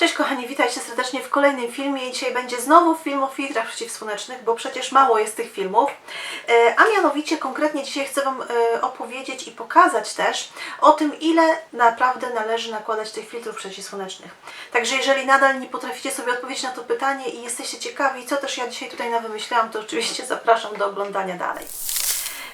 Cześć kochani, witajcie serdecznie w kolejnym filmie i dzisiaj będzie znowu film o filtrach przeciwsłonecznych, bo przecież mało jest tych filmów. E, A mianowicie konkretnie dzisiaj chcę Wam e, opowiedzieć i pokazać też o tym, ile naprawdę należy nakładać tych filtrów przeciwsłonecznych. Także jeżeli nadal nie potraficie sobie odpowiedzieć na to pytanie i jesteście ciekawi, co też ja dzisiaj tutaj nawymyślałam, to oczywiście zapraszam do oglądania dalej.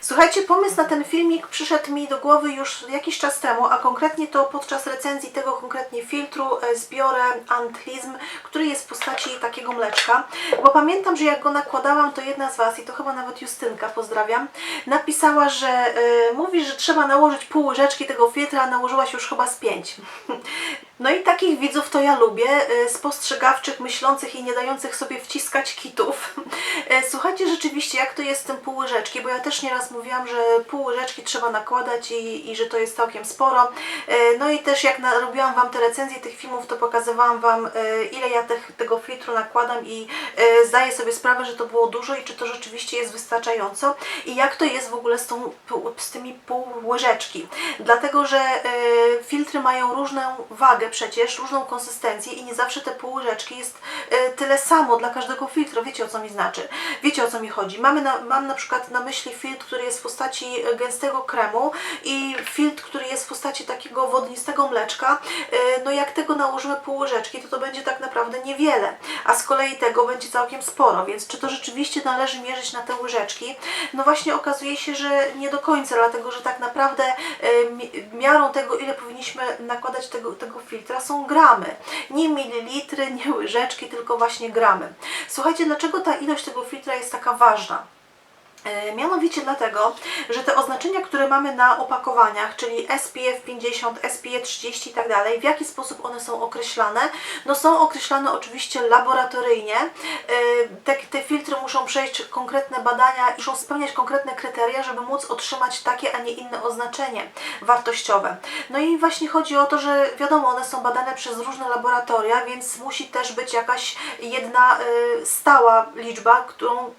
Słuchajcie, pomysł na ten filmik przyszedł mi do głowy już jakiś czas temu, a konkretnie to podczas recenzji tego konkretnie filtru e, zbiorę Antlism, który jest w postaci takiego mleczka. Bo pamiętam, że jak go nakładałam, to jedna z Was, i to chyba nawet Justynka, pozdrawiam, napisała, że e, mówi, że trzeba nałożyć pół łyżeczki tego filtra, a nałożyłaś już chyba z pięć. No i takich widzów to ja lubię, y, spostrzegawczych, myślących i nie dających sobie wciskać kitów. Y, Słuchajcie rzeczywiście, jak to jest z tym pół łyżeczki, bo ja też nieraz mówiłam, że pół łyżeczki trzeba nakładać i, i że to jest całkiem sporo. Y, No i też jak robiłam Wam te recenzje tych filmów, to pokazywałam Wam, ile ja tego filtru nakładam i zdaję sobie sprawę, że to było dużo i czy to rzeczywiście jest wystarczająco i jak to jest w ogóle z, tą, z tymi pół łyżeczki. Dlatego, że filtry mają różną wagę przecież, różną konsystencję i nie zawsze te pół łyżeczki jest y, tyle samo dla każdego filtra. Wiecie o co mi znaczy? Wiecie o co mi chodzi? Mamy na, mam na przykład na myśli filtr, który jest w postaci gęstego kremu i filtr, który jest w postaci takiego wodnistego mleczka. Y, no jak tego nałożymy pół łyżeczki, to to będzie tak naprawdę niewiele, a z kolei tego będzie całkiem sporo, więc czy to rzeczywiście należy mierzyć na te łyżeczki? No właśnie okazuje się, że nie do końca, dlatego że tak naprawdę mi- miarą tego, ile powinniśmy nakładać tego, tego filtra są gramy. Nie mililitry, nie łyżeczki, tylko właśnie gramy. Słuchajcie, dlaczego ta ilość tego filtra jest taka ważna? E, Mianowicie dlatego, że te oznaczenia, które mamy na opakowaniach, czyli SPF 50, SPF 30 i tak dalej, w jaki sposób one są określane? No są określane oczywiście laboratoryjnie. E, Te, te filtry muszą przejść konkretne badania i muszą spełniać konkretne kryteria, żeby móc otrzymać takie, a nie inne oznaczenie wartościowe. No i właśnie chodzi o to, że wiadomo, one są badane przez różne laboratoria, więc musi też być jakaś jedna e, stała liczba, którą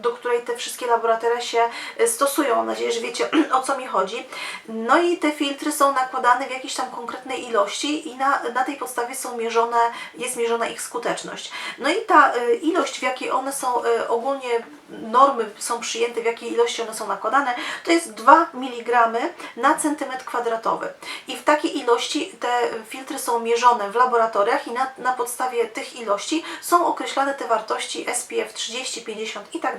do której te wszystkie laboratoria się y, stosują. Mam nadzieję, że wiecie o co mi chodzi. No i te filtry są nakładane w jakiejś tam konkretnej ilości i na, na tej podstawie są mierzone, jest mierzona ich skuteczność. No i ta y, ilość, w jakiej one są y, ogólnie normy są przyjęte, w jakiej ilości one są nakładane, to jest 2 mg na centymetr kwadratowy. I w takiej ilości te filtry są mierzone w laboratoriach i na, na podstawie tych ilości są określane te wartości SPF 30, 50 i tak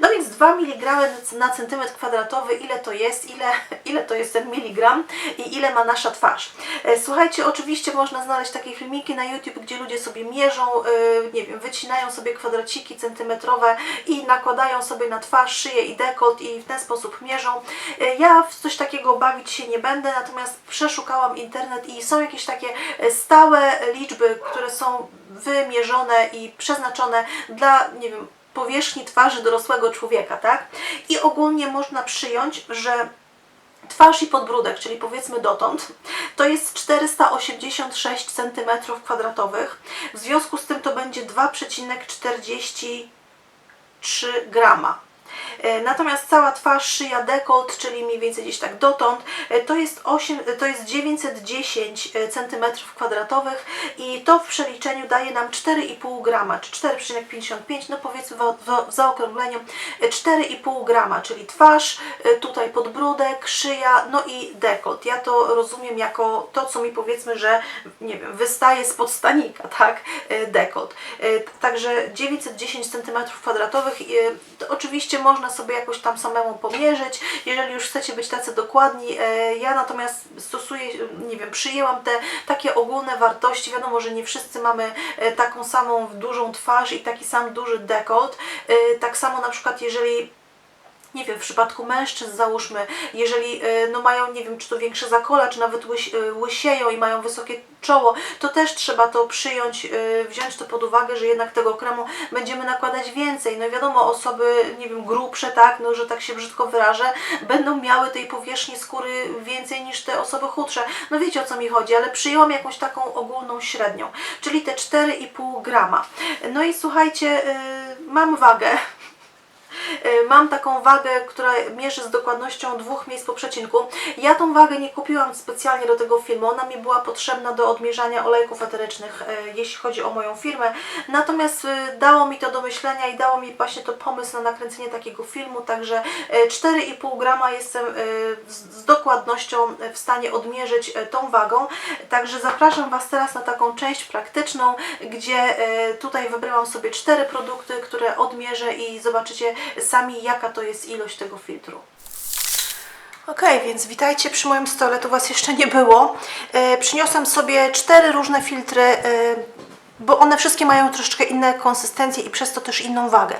No więc 2 mg na centymetr kwadratowy, ile to jest, ile, ile to jest ten miligram i ile ma nasza twarz. E, Słuchajcie, oczywiście można znaleźć takie filmiki na YouTube, gdzie ludzie sobie mierzą, e, nie wiem, wycinają sobie kwadraciki centymetrowe i nakładają sobie na twarz, szyję i dekolt i w ten sposób mierzą. E, Ja w coś takiego bawić się nie będę, natomiast przeszukałam internet i są jakieś takie stałe liczby, które są wymierzone i przeznaczone dla, nie wiem, powierzchni twarzy dorosłego człowieka, tak? I ogólnie można przyjąć, że twarz i podbródek, czyli powiedzmy dotąd, to jest 486 cm2. W związku z tym to będzie 2,43 grama. E, Natomiast cała twarz, szyja, dekolt, czyli mniej więcej gdzieś tak dotąd, e, to jest, 8, to jest 910 cm2 i to w przeliczeniu daje nam 4,5 grama, czy 4,55, no powiedzmy w, zaokrągleniu e, 4,5 grama, czyli twarz, e, tutaj podbródek, szyja, no i dekolt. Ja to rozumiem jako to, co mi powiedzmy, że nie wiem, wystaje spod stanika, tak, e, dekolt. E, Także 910 cm2, to oczywiście można sobie jakoś tam samemu pomierzyć, jeżeli już chcecie być tacy dokładni. E, Ja natomiast stosuję, nie wiem, przyjęłam te takie ogólne wartości. Wiadomo, że nie wszyscy mamy e, taką samą dużą twarz i taki sam duży dekolt. E, Tak samo na przykład jeżeli nie wiem, w przypadku mężczyzn załóżmy, jeżeli e, no mają, nie wiem, czy to większe zakola, czy nawet łyś, e, łysieją i mają wysokie czoło, to też trzeba to przyjąć, e, wziąć to pod uwagę, że jednak tego kremu będziemy nakładać więcej. No wiadomo, osoby, nie wiem, grubsze, tak, no że tak się brzydko wyrażę, będą miały tej powierzchni skóry więcej niż te osoby chudsze. No wiecie o co mi chodzi, ale przyjęłam jakąś taką ogólną średnią, czyli te 4,5 grama. No i słuchajcie, mam wagę. Y, mam taką wagę, która mierzy z dokładnością dwóch miejsc po przecinku. Ja tą wagę nie kupiłam specjalnie do tego filmu, ona mi była potrzebna do odmierzania olejków eterycznych, y, jeśli chodzi o moją firmę. Natomiast y, dało mi to do myślenia i dało mi właśnie to pomysł na nakręcenie takiego filmu, także y, 4,5 grama jestem z dokładnością w stanie odmierzyć tą wagą. Także zapraszam Was teraz na taką część praktyczną, gdzie tutaj wybrałam sobie cztery produkty, które odmierzę i zobaczycie sami jaka to jest ilość tego filtru. Ok, więc witajcie przy moim stole, tu Was jeszcze nie było. E, przyniosłam sobie cztery różne filtry, e, bo one wszystkie mają troszeczkę inne konsystencje i przez to też inną wagę.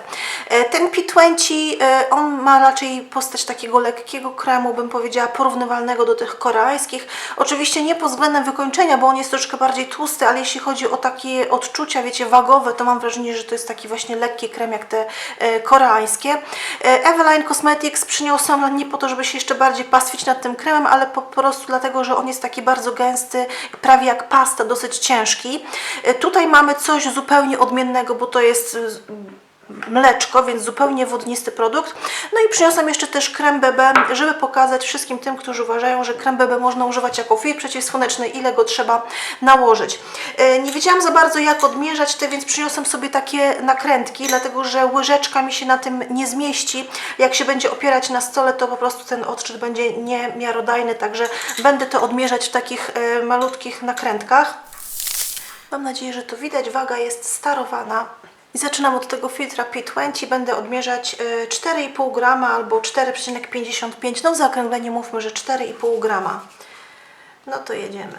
E, ten P20, e, on ma raczej postać takiego lekkiego kremu, bym powiedziała, porównywalnego do tych koreańskich. Oczywiście nie pod względem wykończenia, bo on jest troszkę bardziej tłusty, ale jeśli chodzi o takie odczucia, wiecie, wagowe, to mam wrażenie, że to jest taki właśnie lekki krem jak te e, koreańskie. Eveline Cosmetics przyniosłam nie po to, żeby się jeszcze bardziej pastwić nad tym kremem, ale po prostu dlatego, że on jest taki bardzo gęsty, prawie jak pasta, dosyć ciężki. E, Tutaj mamy coś zupełnie odmiennego, bo to jest y, mleczko, więc zupełnie wodnisty produkt. No i przyniosłam jeszcze też krem BB, żeby pokazać wszystkim tym, którzy uważają, że krem BB można używać jako filtr przeciwsłoneczny, ile go trzeba nałożyć. E, Nie wiedziałam za bardzo jak odmierzać te, więc przyniosłam sobie takie nakrętki, dlatego że łyżeczka mi się na tym nie zmieści. Jak się będzie opierać na stole, to po prostu ten odczyt będzie niemiarodajny, także będę to odmierzać w takich e, malutkich nakrętkach. Mam nadzieję, że to widać. Waga jest starowana. I zaczynam od tego filtra P20. Będę odmierzać y, 4,5 grama albo 4,55. No w mówmy, że 4,5 grama. No to jedziemy.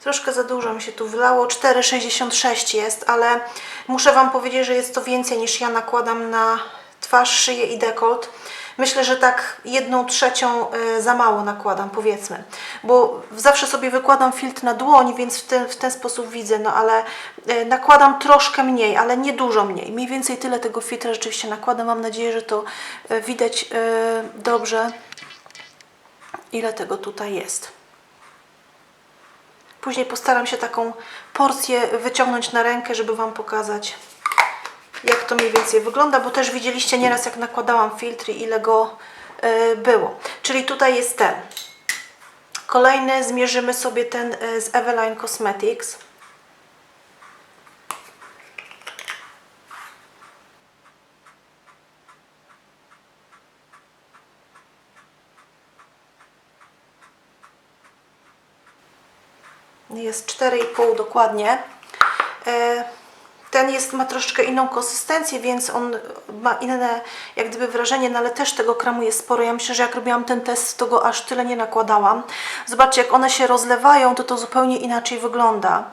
Troszkę za dużo mi się tu wlało, 4,66 jest, ale muszę Wam powiedzieć, że jest to więcej niż ja nakładam na twarz, szyję i dekolt. Myślę, że tak jedną trzecią y, za mało nakładam, powiedzmy, bo zawsze sobie wykładam filtr na dłoń, więc w ten, w ten sposób widzę, no ale y, nakładam troszkę mniej, ale nie dużo mniej. Mniej więcej tyle tego filtra rzeczywiście nakładam. Mam nadzieję, że to y, widać dobrze, ile tego tutaj jest. Później postaram się taką porcję wyciągnąć na rękę, żeby Wam pokazać, jak to mniej więcej wygląda, bo też widzieliście nieraz, jak nakładałam filtry, ile go y, było. Czyli tutaj jest ten. Kolejny zmierzymy sobie ten y, z Eveline Cosmetics. Jest 4,5 dokładnie. E, Ten jest, ma troszeczkę inną konsystencję, więc on ma inne jak gdyby wrażenie, no ale też tego kremu jest sporo. Ja myślę, że jak robiłam ten test, to go aż tyle nie nakładałam. Zobaczcie, jak one się rozlewają, to to zupełnie inaczej wygląda.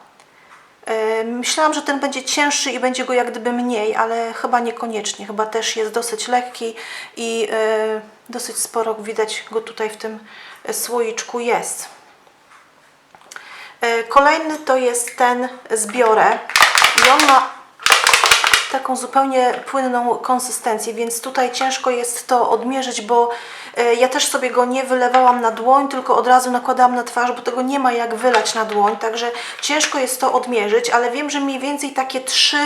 E, Myślałam, że ten będzie cięższy i będzie go jak gdyby mniej, ale chyba niekoniecznie. Chyba też jest dosyć lekki i e, dosyć sporo widać go tutaj w tym słoiczku jest. E, Kolejny to jest ten z Biore i on ma taką zupełnie płynną konsystencję, więc tutaj ciężko jest to odmierzyć, bo e, ja też sobie go nie wylewałam na dłoń, tylko od razu nakładałam na twarz, bo tego nie ma jak wylać na dłoń, także ciężko jest to odmierzyć, ale wiem, że mniej więcej takie trzy,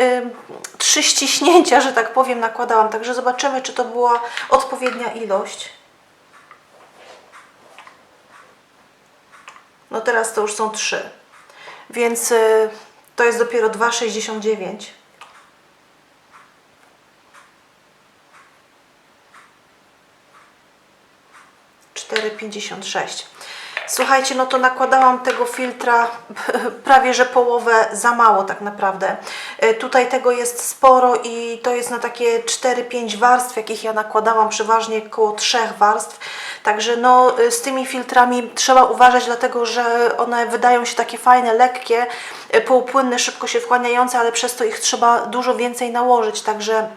ym, trzy ściśnięcia, że tak powiem, nakładałam, także zobaczymy, czy to była odpowiednia ilość. No teraz to już są trzy. Więc y, to jest dopiero 2,69. Cztery pięćdziesiąt sześć. Słuchajcie, no to nakładałam tego filtra prawie że połowę za mało tak naprawdę. Y, Tutaj tego jest sporo i to jest na takie 4-5 warstw, jakich ja nakładałam przeważnie około 3 warstw. Także no y, z tymi filtrami trzeba uważać, dlatego że one wydają się takie fajne, lekkie, y, półpłynne, szybko się wchłaniające, ale przez to ich trzeba dużo więcej nałożyć. Także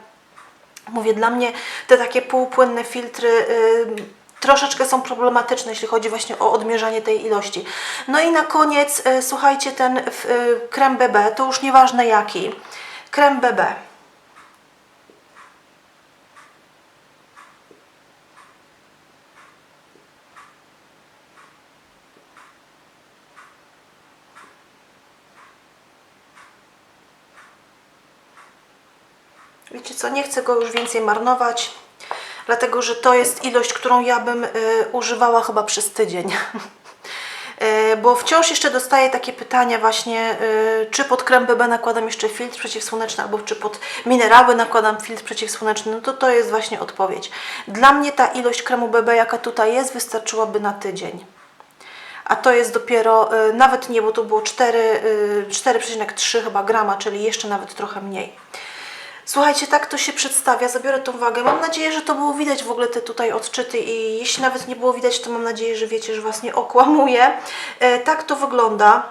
mówię, dla mnie te takie półpłynne filtry troszeczkę są problematyczne, jeśli chodzi właśnie o odmierzanie tej ilości. No i na koniec, e, słuchajcie, ten e, krem BB, to już nieważne jaki, krem BB. Wiecie co, nie chcę go już więcej marnować dlatego że to jest ilość, którą ja bym y, używała chyba przez tydzień. Y, Bo wciąż jeszcze dostaję takie pytania właśnie, y, czy pod krem BB nakładam jeszcze filtr przeciwsłoneczny, albo czy pod minerały nakładam filtr przeciwsłoneczny, no to to jest właśnie odpowiedź. Dla mnie ta ilość kremu BB, jaka tutaj jest, wystarczyłaby na tydzień. A to jest dopiero, nawet nie, bo to było 4, y, 4,3 chyba grama, czyli jeszcze nawet trochę mniej. Słuchajcie, tak to się przedstawia, zabiorę tą wagę. Mam nadzieję, że to było widać w ogóle te tutaj odczyty i jeśli nawet nie było widać, to mam nadzieję, że wiecie, że Was nie okłamuję. E, tak to wygląda.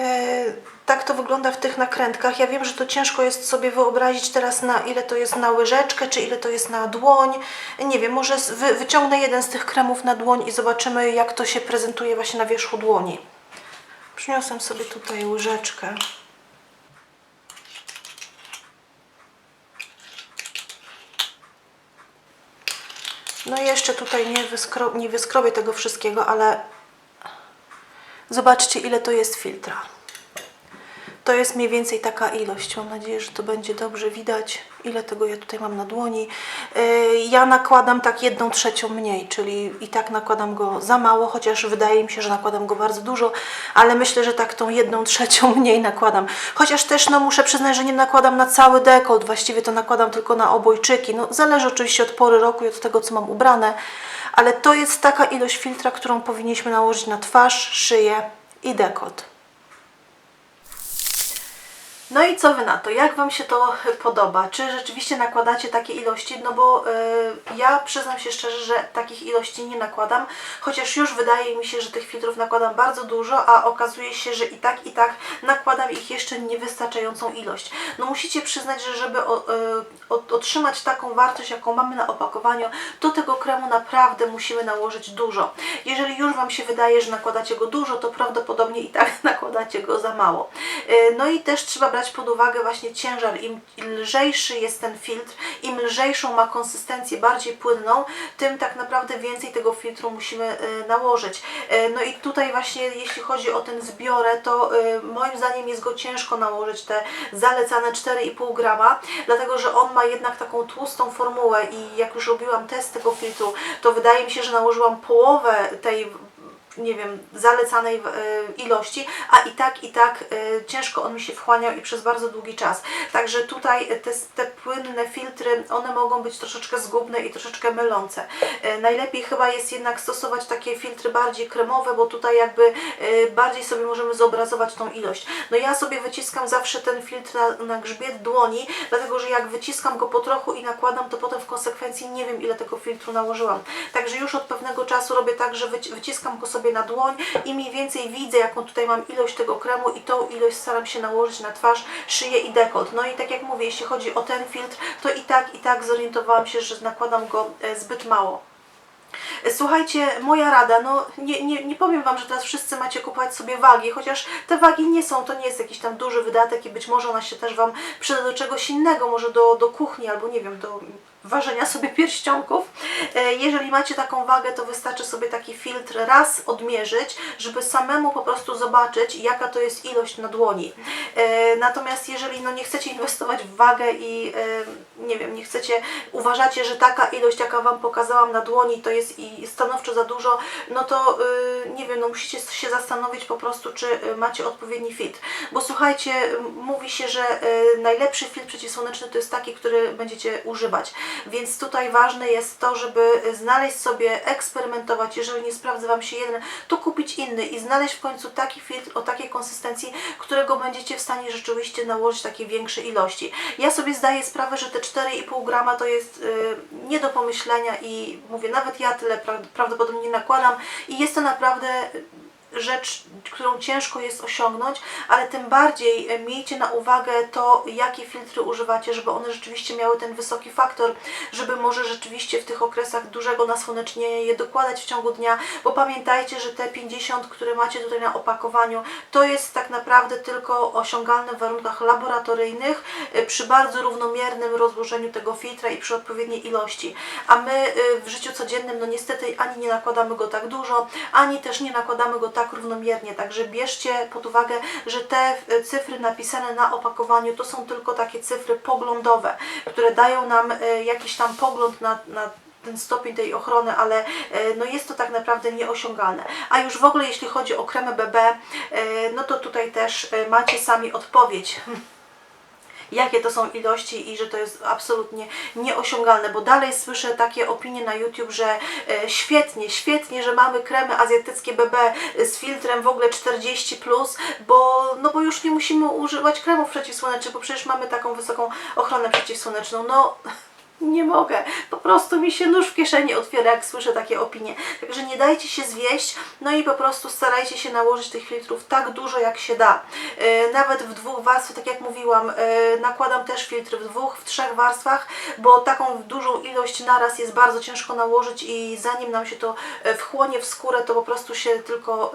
E, tak to wygląda w tych nakrętkach. Ja wiem, że to ciężko jest sobie wyobrazić teraz, na ile to jest na łyżeczkę, czy ile to jest na dłoń. Nie wiem, może wy, wyciągnę jeden z tych kremów na dłoń i zobaczymy, jak to się prezentuje właśnie na wierzchu dłoni. Przyniosłem sobie tutaj łyżeczkę. No jeszcze tutaj nie, wyskro, nie wyskrobię tego wszystkiego, ale zobaczcie ile to jest filtra. To jest mniej więcej taka ilość. Mam nadzieję, że to będzie dobrze widać, ile tego ja tutaj mam na dłoni. Yy, Ja nakładam tak jedną trzecią mniej, czyli i tak nakładam go za mało, chociaż wydaje mi się, że nakładam go bardzo dużo, ale myślę, że tak tą jedną trzecią mniej nakładam. Chociaż też no, muszę przyznać, że nie nakładam na cały dekolt, właściwie to nakładam tylko na obojczyki. No, zależy oczywiście od pory roku i od tego, co mam ubrane, ale to jest taka ilość filtra, którą powinniśmy nałożyć na twarz, szyję i dekolt. No i co Wy na to? Jak Wam się to podoba? Czy rzeczywiście nakładacie takie ilości? No bo y, ja przyznam się szczerze, że takich ilości nie nakładam, chociaż już wydaje mi się, że tych filtrów nakładam bardzo dużo, a okazuje się, że i tak, i tak nakładam ich jeszcze niewystarczającą ilość. No musicie przyznać, że żeby o, y, o- otrzymać taką wartość, jaką mamy na opakowaniu, to tego kremu naprawdę musimy nałożyć dużo. Jeżeli już Wam się wydaje, że nakładacie go dużo, to prawdopodobnie i tak nakładacie go za mało. Y, No i też trzeba brać pod uwagę właśnie ciężar. Im lżejszy jest ten filtr, im lżejszą ma konsystencję, bardziej płynną, tym tak naprawdę więcej tego filtru musimy y, nałożyć. Y, No i tutaj właśnie jeśli chodzi o ten zbiorę, to y, moim zdaniem jest go ciężko nałożyć te zalecane 4,5 grama, dlatego że on ma jednak taką tłustą formułę i jak już robiłam test tego filtru, to wydaje mi się, że nałożyłam połowę tej nie wiem, zalecanej e, ilości, a i tak, i tak e, ciężko on mi się wchłaniał i przez bardzo długi czas. Także tutaj te, te płynne filtry, one mogą być troszeczkę zgubne i troszeczkę mylące. E, Najlepiej chyba jest jednak stosować takie filtry bardziej kremowe, bo tutaj jakby bardziej sobie możemy zobrazować tą ilość. No ja sobie wyciskam zawsze ten filtr na, na grzbiet dłoni, dlatego że jak wyciskam go po trochu i nakładam, to potem w konsekwencji nie wiem ile tego filtru nałożyłam. Także już od pewnego czasu robię tak, że wyci- wyciskam go sobie na dłoń i mniej więcej widzę jaką tutaj mam ilość tego kremu i tą ilość staram się nałożyć na twarz, szyję i dekolt. No i tak jak mówię, jeśli chodzi o ten filtr, to i tak, i tak zorientowałam się, że nakładam go e, zbyt mało. Słuchajcie, moja rada, no nie, nie, nie powiem Wam, że teraz wszyscy macie kupować sobie wagi, chociaż te wagi nie są, to nie jest jakiś tam duży wydatek i być może ona się też Wam przyda do czegoś innego, może do, do kuchni albo nie wiem, do ważenia sobie pierścionków. E, Jeżeli macie taką wagę, to wystarczy sobie taki filtr raz odmierzyć, żeby samemu po prostu zobaczyć, jaka to jest ilość na dłoni. E, Natomiast jeżeli no, nie chcecie inwestować w wagę i e, nie wiem, nie chcecie, uważacie, że taka ilość, jaka Wam pokazałam na dłoni, to jest i stanowczo za dużo, no to nie wiem, no musicie się zastanowić po prostu, czy macie odpowiedni filtr. Bo słuchajcie, mówi się, że najlepszy filtr przeciwsłoneczny to jest taki, który będziecie używać. Więc tutaj ważne jest to, żeby znaleźć sobie, eksperymentować. Jeżeli nie sprawdza Wam się jeden, to kupić inny i znaleźć w końcu taki filtr o takiej konsystencji, którego będziecie w stanie rzeczywiście nałożyć takie większe ilości. Ja sobie zdaję sprawę, że te 4,5 grama to jest y, nie do pomyślenia i mówię, nawet ja tyle pra prawdopodobnie nie nakładam i jest to naprawdę rzecz, którą ciężko jest osiągnąć, ale tym bardziej e, miejcie na uwagę to, jakie filtry używacie, żeby one rzeczywiście miały ten wysoki faktor, żeby może rzeczywiście w tych okresach dużego nasłonecznienia je dokładać w ciągu dnia, bo pamiętajcie, że te 50, które macie tutaj na opakowaniu, to jest tak naprawdę tylko osiągalne w warunkach laboratoryjnych, e, przy bardzo równomiernym rozłożeniu tego filtra i przy odpowiedniej ilości. A my e, w życiu codziennym, no niestety ani nie nakładamy go tak dużo, ani też nie nakładamy go tak tak równomiernie, także bierzcie pod uwagę, że te e, cyfry napisane na opakowaniu to są tylko takie cyfry poglądowe, które dają nam e, jakiś tam pogląd na, na ten stopień tej ochrony, ale e, no jest to tak naprawdę nieosiągalne. A już w ogóle jeśli chodzi o kremę BB, no to tutaj też macie sami odpowiedź jakie to są ilości i że to jest absolutnie nieosiągalne, bo dalej słyszę takie opinie na YouTube, że e, świetnie, świetnie, że mamy kremy azjatyckie BB z filtrem w ogóle 40+, plus, bo, no bo już nie musimy używać kremów przeciwsłonecznych, bo przecież mamy taką wysoką ochronę przeciwsłoneczną. No nie mogę. Po prostu mi się nóż w kieszeni otwiera, jak słyszę takie opinie. Także nie dajcie się zwieść, no i po prostu starajcie się nałożyć tych filtrów tak dużo, jak się da. E, nawet w dwóch warstwach, tak jak mówiłam, e, nakładam też filtry w dwóch, w trzech warstwach, bo taką dużą ilość naraz jest bardzo ciężko nałożyć i zanim nam się to e, wchłonie w skórę, to po prostu się tylko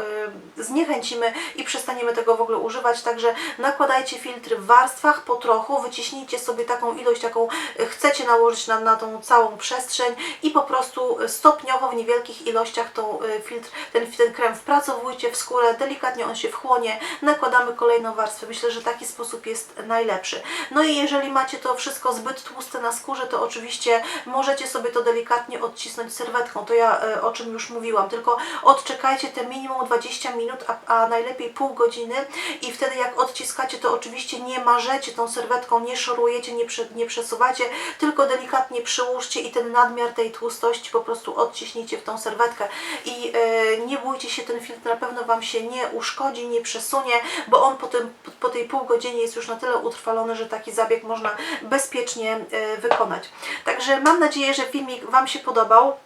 zniechęcimy i przestaniemy tego w ogóle używać. Także nakładajcie filtry w warstwach po trochu, wyciśnijcie sobie taką ilość, jaką chcecie nałożyć na, na tą całą przestrzeń i po prostu stopniowo w niewielkich ilościach tą y, filtr, ten, ten krem wpracowujcie w skórę, delikatnie on się wchłonie, nakładamy kolejną warstwę. Myślę, że taki sposób jest najlepszy. No i jeżeli macie to wszystko zbyt tłuste na skórze, to oczywiście możecie sobie to delikatnie odcisnąć serwetką. To ja y, o czym już mówiłam, tylko odczekajcie te minimum 20 minut, a, a najlepiej pół godziny i wtedy jak odciskacie, to oczywiście nie marzecie tą serwetką, nie szorujecie, nie, prze, nie przesuwacie, tylko delikatnie delikatnie przyłóżcie i ten nadmiar tej tłustości po prostu odciśnijcie w tą serwetkę i e, nie bójcie się, ten filtr na pewno Wam się nie uszkodzi, nie przesunie, bo on po, tym, po tej pół godzinie jest już na tyle utrwalony, że taki zabieg można bezpiecznie e, wykonać. Także mam nadzieję, że filmik Wam się podobał.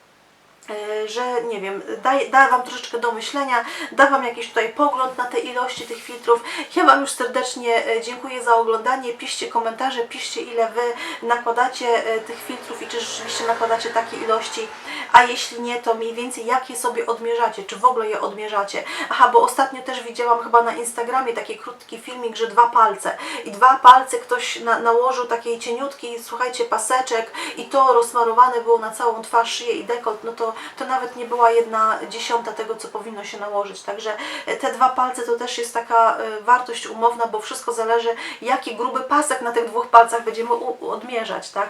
E, że nie wiem, da, da Wam troszeczkę do myślenia, da Wam jakiś tutaj pogląd na te ilości tych filtrów. Ja Wam już serdecznie e, dziękuję za oglądanie. Piszcie komentarze, piszcie ile Wy nakładacie e, tych filtrów i czy rzeczywiście nakładacie takie ilości, a jeśli nie, to mniej więcej jakie sobie odmierzacie, czy w ogóle je odmierzacie. Aha, bo ostatnio też widziałam chyba na Instagramie taki krótki filmik, że dwa palce i dwa palce ktoś na, nałożył takiej cieniutki, słuchajcie, paseczek i to rozsmarowane było na całą twarz, szyję i dekolt, no to to nawet nie była jedna dziesiąta tego, co powinno się nałożyć. Także e, te dwa palce to też jest taka e, wartość umowna, bo wszystko zależy, jaki gruby pasek na tych dwóch palcach będziemy odmierzać, tak?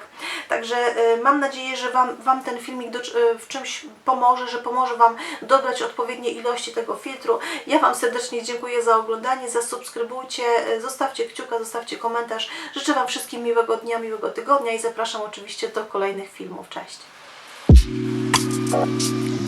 Także e, mam nadzieję, że Wam, wam ten filmik do, w czymś pomoże, że pomoże Wam dobrać odpowiednie ilości tego filtru. Ja Wam serdecznie dziękuję za oglądanie, zasubskrybujcie, zostawcie kciuka, zostawcie komentarz. Życzę Wam wszystkim miłego dnia, miłego tygodnia i zapraszam oczywiście do kolejnych filmów. Cześć! Bye.